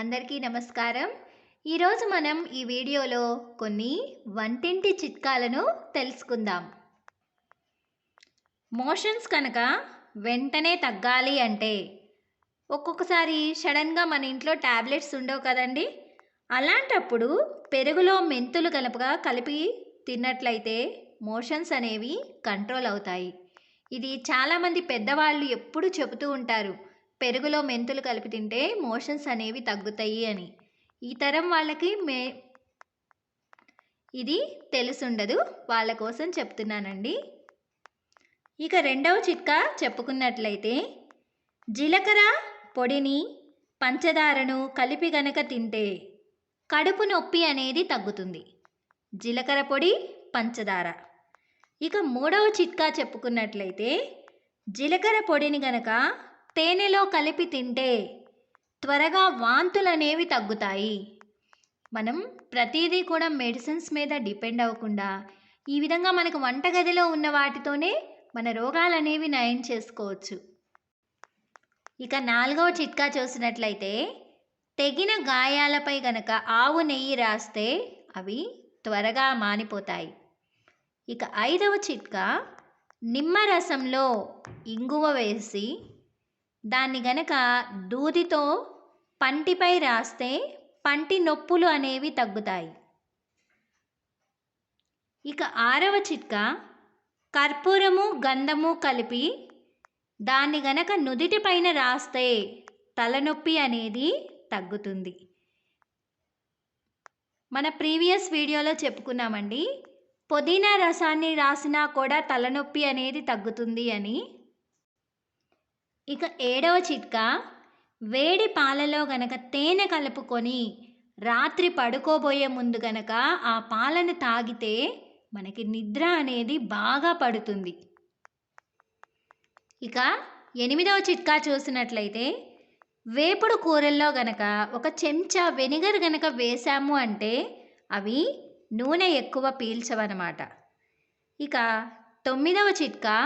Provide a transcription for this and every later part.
అందరికీ నమస్కారం. ఈరోజు మనం ఈ వీడియోలో కొన్ని వంటింటి చిట్కాలను తెలుసుకుందాం. మోషన్స్ కనుక వెంటనే తగ్గాలి అంటే ఒక్కొక్కసారి సడన్గా మన ఇంట్లో ట్యాబ్లెట్స్ ఉండవు కదండి. అలాంటప్పుడు పెరుగులో మెంతులు కలపగా కలిపి తిన్నట్లయితే మోషన్స్ అనేవి కంట్రోల్ అవుతాయి. ఇది చాలామంది పెద్దవాళ్ళు ఎప్పుడు చెబుతూ ఉంటారు. పెరుగులో మెంతులు కలిపి తింటే మోషన్స్ అనేవి తగ్గుతాయి అని. ఈ తరం వాళ్ళకి మే ఇది తెలుసుండదు. వాళ్ళ కోసం చెప్తున్నానండి. ఇక రెండవ చిట్కా చెప్పుకున్నట్లయితే జీలకర్ర పొడిని పంచదారను కలిపి గనక తింటే కడుపు నొప్పి అనేది తగ్గుతుంది. జీలకర్ర పొడి పంచదార. ఇక మూడవ చిట్కా చెప్పుకున్నట్లయితే జీలకర్ర పొడిని గనక తేనెలో కలిపి తింటే త్వరగా వాంతులు అనేవి తగ్గుతాయి. మనం ప్రతిదీ కూడా మెడిసిన్స్ మీద డిపెండ్ అవ్వకుండా ఈ విధంగా మనకు వంటగదిలో ఉన్న వాటితోనే మన రోగాలనేవి నయం చేసుకోవచ్చు. ఇక నాలుగవ చిట్కా చూసినట్లయితే తెగిన గాయాలపై గనక ఆవు నెయ్యి రాస్తే అవి త్వరగా మానిపోతాయి. ఇక ఐదవ చిట్కా నిమ్మరసంలో ఇంగువ వేసి దాన్ని గనక దూదితో పంటిపై రాస్తే పంటి నొప్పులు అనేవి తగ్గుతాయి. ఇక ఆరవ చిట్కా కర్పూరము గంధము కలిపి దాన్ని గనక నుదిటి పైన రాస్తే తలనొప్పి అనేది తగ్గుతుంది. మన ప్రీవియస్ వీడియోలో చెప్పుకున్నామండి పుదీనా రసాన్ని రాసినా కూడా తలనొప్పి అనేది తగ్గుతుంది అని ఇక ఏడవ చిట్కా వేడి పాలలో గనక తేనె కలుపుకొని రాత్రి పడుకోబోయే ముందు గనక ఆ పాలను తాగితే మనకి నిద్ర అనేది బాగా పడుతుంది. ఇక ఎనిమిదవ చిట్కా చూసినట్లయితే వేపుడు కూరల్లో గనక ఒక చెంచా వెనిగర్ గనక వేసాము అంటే అవి నూనె ఎక్కువ పీల్చవన్నమాట. ఇక తొమ్మిదవ చిట్కా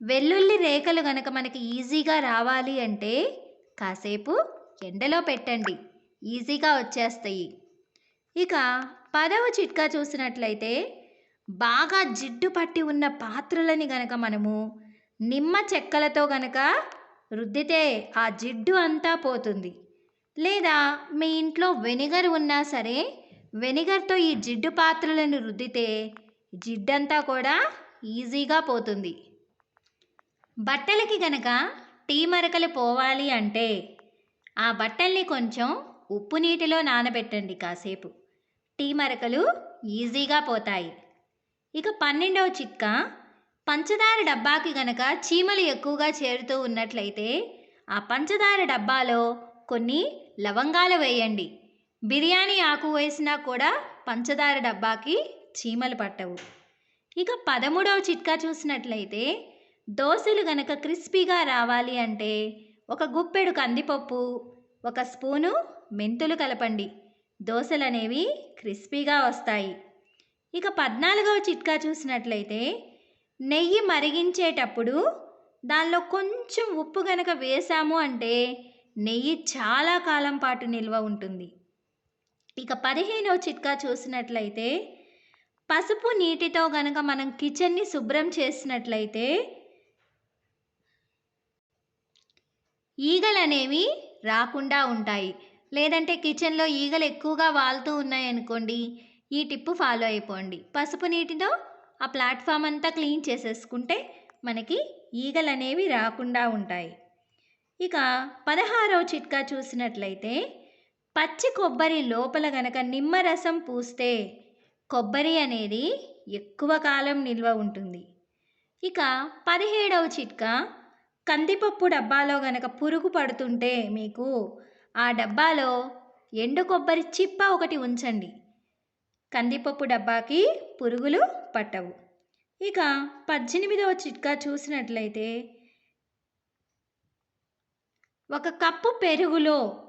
వెల్లుల్లి రేఖలు గనక మనకి ఈజీగా రావాలి అంటే కాసేపు ఎండలో పెట్టండి. ఈజీగా వచ్చేస్తాయి. ఇక పదవ చిట్కా చూసినట్లయితే బాగా జిడ్డు పట్టి ఉన్న పాత్రలని గనక మనము నిమ్మ చెక్కలతో గనక రుద్దితే ఆ జిడ్డు అంతా పోతుంది. లేదా మీ ఇంట్లో వెనిగర్ ఉన్నా సరే వెనిగర్తో ఈ జిడ్డు పాత్రలను రుద్దితే జిడ్డంతా కూడా ఈజీగా పోతుంది. బట్టలకి గనక టీ మరకలు పోవాలి అంటే ఆ బట్టల్ని కొంచెం ఉప్పు నీటిలో నానబెట్టండి కాసేపు. టీ మరకలు ఈజీగా పోతాయి. ఇక పన్నెండవ చిట్కా పంచదార డబ్బాకి గనక చీమలు ఎక్కువగా చేరుతూ ఉన్నట్లయితే ఆ పంచదార డబ్బాలో కొన్ని లవంగాలు వేయండి. బిర్యానీ ఆకు వేసినా కూడా పంచదార డబ్బాకి చీమలు పట్టవు. ఇక పదమూడవ చిట్కా చూసినట్లయితే దోశలు గనక క్రిస్పీగా రావాలి అంటే ఒక గుప్పెడు కందిపప్పు ఒక స్పూను మెంతులు కలపండి. దోశలు అనేవి క్రిస్పీగా వస్తాయి. ఇక పద్నాలుగవ చిట్కా చూసినట్లయితే నెయ్యి మరిగించేటప్పుడు దానిలో కొంచెం ఉప్పు గనక వేసాము అంటే నెయ్యి చాలా కాలం పాటు నిల్వ ఉంటుంది. ఇక పదిహేనవ చిట్కా చూసినట్లయితే పసుపు నీటితో గనక మనం కిచెన్ని శుభ్రం చేసినట్లయితే ఈగలు అనేవి రాకుండా ఉంటాయి. లేదంటే కిచెన్లో ఈగలు ఎక్కువగా వాలుతూ ఉన్నాయనుకోండి ఈ టిప్పు ఫాలో అయిపోండి. పసుపు నీటితో ఆ ప్లాట్ఫామ్ అంతా క్లీన్ చేసేసుకుంటే మనకి ఈగలు అనేవి రాకుండా ఉంటాయి. ఇక పదహారవ చిట్కా చూసినట్లయితే పచ్చి కొబ్బరి లోపల గనక నిమ్మరసం పూస్తే కొబ్బరి అనేది ఎక్కువ కాలం నిల్వ ఉంటుంది. ఇక పదిహేడవ చిట్కా కందిపప్పు డబ్బాలో గనక పురుగు పడుతుంటే మీకు ఆ డబ్బాలో ఎండు కొబ్బరి చిప్ప ఒకటి ఉంచండి. కందిపప్పు డబ్బాకి పురుగులు పట్టవు. ఇక పద్దెనిమిదవ చిట్కా చూసినట్లయితే ఒక కప్పు పెరుగులో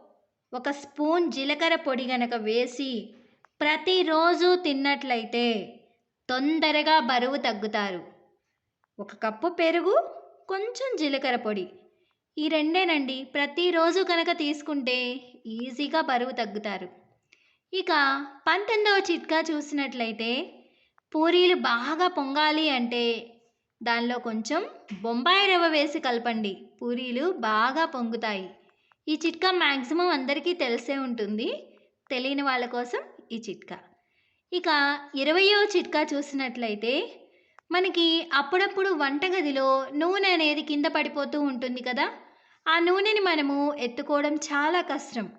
ఒక స్పూన్ జీలకర్ర పొడి గనక వేసి ప్రతిరోజు తిన్నట్లయితే తొందరగా బరువు తగ్గుతారు. ఒక కప్పు పెరుగు కొంచెం జీలకర్ర పొడి. ఈ రెండేనండి. ప్రతిరోజు కనుక తీసుకుంటే ఈజీగా బరువు తగ్గుతారు. ఇక పంతొమ్మిదవ చిట్కా చూసినట్లయితే పూరీలు బాగా పొంగాలి అంటే దానిలో కొంచెం బొంబాయి రవ్వ వేసి కలపండి. పూరీలు బాగా పొంగుతాయి. ఈ చిట్కా మ్యాక్సిమం అందరికీ తెలిసే ఉంటుంది. తెలియని వాళ్ళ కోసం ఈ చిట్కా. ఇక ఇరవయో చిట్కా చూసినట్లయితే మనకి అప్పుడప్పుడు వంటగదిలో నూనె అనేది కింద పడిపోతూ ఉంటుంది కదా? ఆ నూనెని మనము ఎత్తుకోవడం చాలా కష్టం.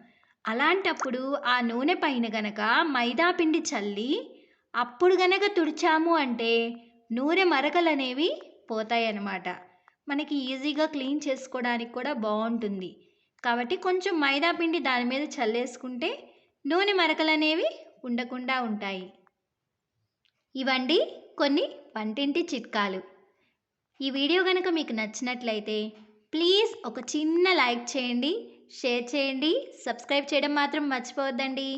అలాంటప్పుడు ఆ నూనె పైన గనక మైదా పిండి చల్లి అప్పుడు గనక తుడిచాము అంటే నూనె మరకలు అనేవి పోతాయి అన్నమాట మనకి ఈజీగా క్లీన్ చేసుకోవడానికి కూడా బాగుంటుంది. కాబట్టి కొంచెం మైదా పిండి దాని మీద చల్లేసుకుంటే నూనె మరకలు అనేవి ఉండకుండా ఉంటాయి. ఇవండి కొన్ని వంటింటి చిట్కాలు. ఈ వీడియో కనుక మీకు నచ్చినట్లయితే ప్లీజ్ ఒక చిన్న లైక్ చేయండి షేర్ చేయండి సబ్స్క్రైబ్ చేయడం మాత్రం మర్చిపోవద్దండి.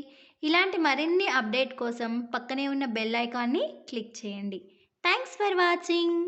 ఇలాంటి మరిన్ని అప్డేట్ కోసం పక్కనే ఉన్న బెల్ ఐకాన్ని క్లిక్ చేయండి. Thanks for watching.